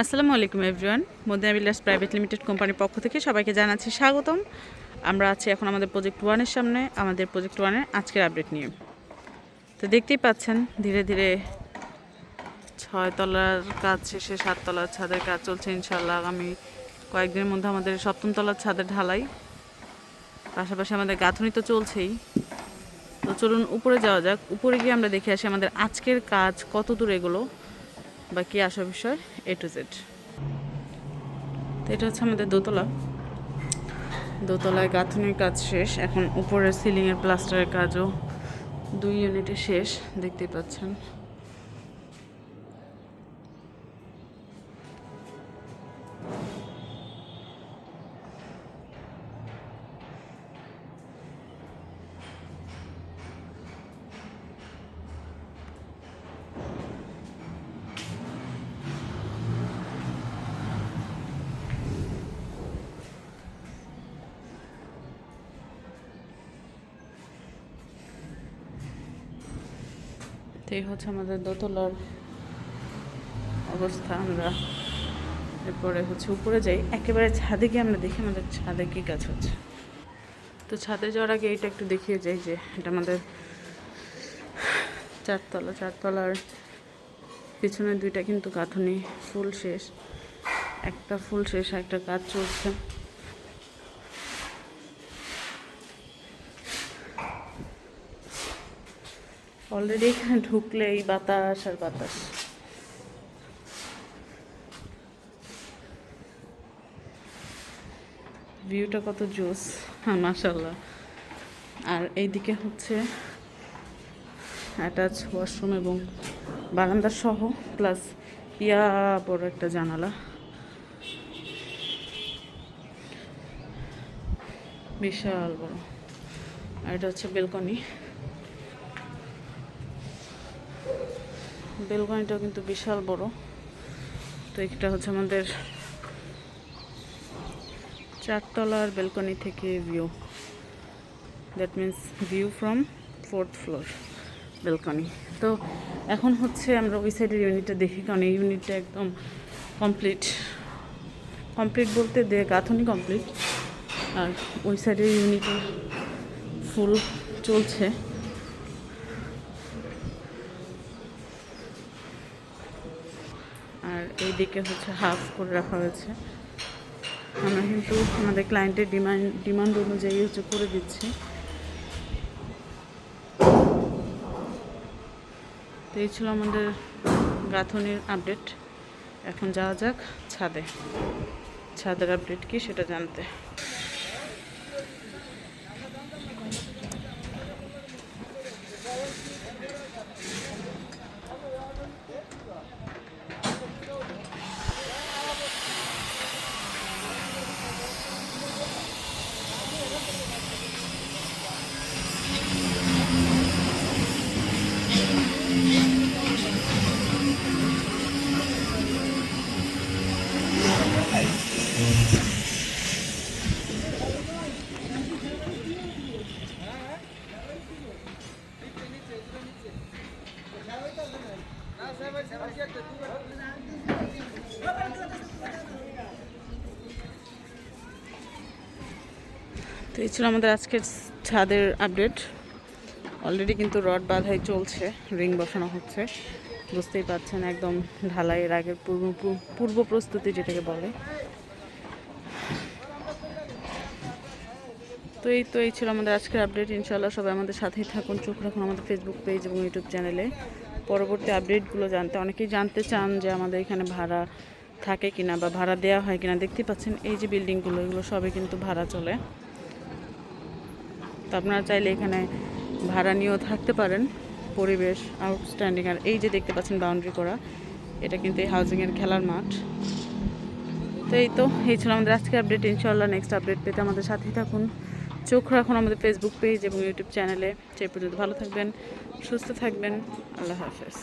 আসসালামু আলাইকুম everyone Madina builders private limited কোম্পানির পক্ষ থেকে সবাইকে জানাচ্ছি স্বাগতম। আমরা আছি এখন আমাদের প্রজেক্ট ওয়ানের সামনে, আমাদের প্রজেক্ট ওয়ানের আজকের আপডেট নিয়ে। তো দেখতেই পাচ্ছেন, ধীরে ধীরে ছয় তলার কাজ শেষে সাত তলার ছাদের কাজ চলছে ইনশাল্লাহ আগামী কয়েকদিনের মধ্যে আমাদের সপ্তম তলার ছাদের ঢালাই। পাশাপাশি আমাদের গাঁথনি তো চলছেই। তো চলুন উপরে যাওয়া যাক। উপরে গিয়ে আমরা দেখে আসি আমাদের আজকের কাজ কত দূর এগুলো। বা কী আসা বিষয়? এ টু জেড তো এটা হচ্ছে আমাদের দোতলা। দোতলায় গাঁথনির কাজ শেষ। এখন উপরের সিলিংয়ের প্লাস্টারের কাজও দুই ইউনিটে শেষ। দেখতেই পাচ্ছেন। তো এই হচ্ছে আমাদের দোতলার অবস্থা আমরা এরপরে হচ্ছে উপরে যাই। একেবারে ছাদে গিয়ে আমরা দেখি, আমাদের ছাদে কী কাজ হচ্ছে। তো ছাদে যাওয়ার আগে এইটা একটু দেখিয়ে যাই যে এটা আমাদের চারতলা। চারতলার পিছনে দুইটা কিন্তু গাঁথনি, ফুল শেষ। একটা ফুল শেষ একটা কাজ চলছে। অলরেডি এখানে ঢুকলে এই বাতাস আর বাতাস। ভিউটা কত জোস হ্যাঁ মাসাল্লাহ আর এইদিকে হচ্ছে অ্যাটাচ ওয়াশরুম এবং বারান্দা সহ প্লাস ইয়া বড় একটা জানালা। বিশাল বড়। আর এটা হচ্ছে বেলকনি। বেলকনিটাও কিন্তু বিশাল বড়। তো এটা হচ্ছে আমাদের চারতলার বেলকনি থেকে view that means view from fourth floor balcony. তো এখন হচ্ছে আমরা ওই সাইডের ইউনিটটা দেখি, কারণ এই ইউনিটটা একদম কমপ্লিট কমপ্লিট বলতে দে গাঁথনি কমপ্লিট আর ওই সাইডের ইউনিটে ফুল চলছে। আর এইদিকে হচ্ছে হাফ করে রাখা হয়েছে। আমরা কিন্তু আমাদের ক্লায়েন্টের ডিমান্ড ডিমান্ড অনুযায়ী হচ্ছে করে দিচ্ছি। তো এই ছিল আমাদের গাঁথনির আপডেট এখন যাওয়া যাক ছাদে। ছাদের আপডেট কি সেটা জানতে। তো এই ছিল আমাদের আজকের ছাদের আপডেট। অলরেডি কিন্তু রড বাধাই চলছে, রিং বসানো হচ্ছে। বুঝতেই পারছেন, একদম ঢালাইয়ের আগের পূর্ব পূর্ব প্রস্তুতি যেটাকে বলে। তো এই তো এই ছিল আমাদের আজকের আপডেট ইনশাল্লাহ সবাই আমাদের সাথেই থাকুন। চোখ রাখুন আমাদের ফেসবুক পেজ এবং ইউটিউব চ্যানেলে পরবর্তী আপডেটগুলো জানতে অনেকেই জানতে চান যে আমাদের এখানে ভাড়া থাকে কিনা বা ভাড়া দেওয়া হয় কিনা। দেখতে পাচ্ছেন, এই যে বিল্ডিংগুলো এগুলো সবই কিন্তু ভাড়া চলে। তো আপনারা চাইলে এখানে ভাড়া নিয়েও থাকতে পারেন। পরিবেশ আউটস্ট্যান্ডিং আর এই যে দেখতে পাচ্ছেন বাউন্ডারি করা, এটা কিন্তু এই হাউজিংয়ের খেলার মাঠ। তো এই তো, এই ছিল আমাদের আজকের আপডেট ইনশাল্লাহ নেক্সট আপডেট পেতে আমাদের সাথেই থাকুন। চোখ রাখুন আমাদের ফেসবুক পেজ এবং ইউটিউব চ্যানেলে সেই পর্যন্ত ভালো থাকবেন, সুস্থ থাকবেন। আল্লাহ হাফেজ।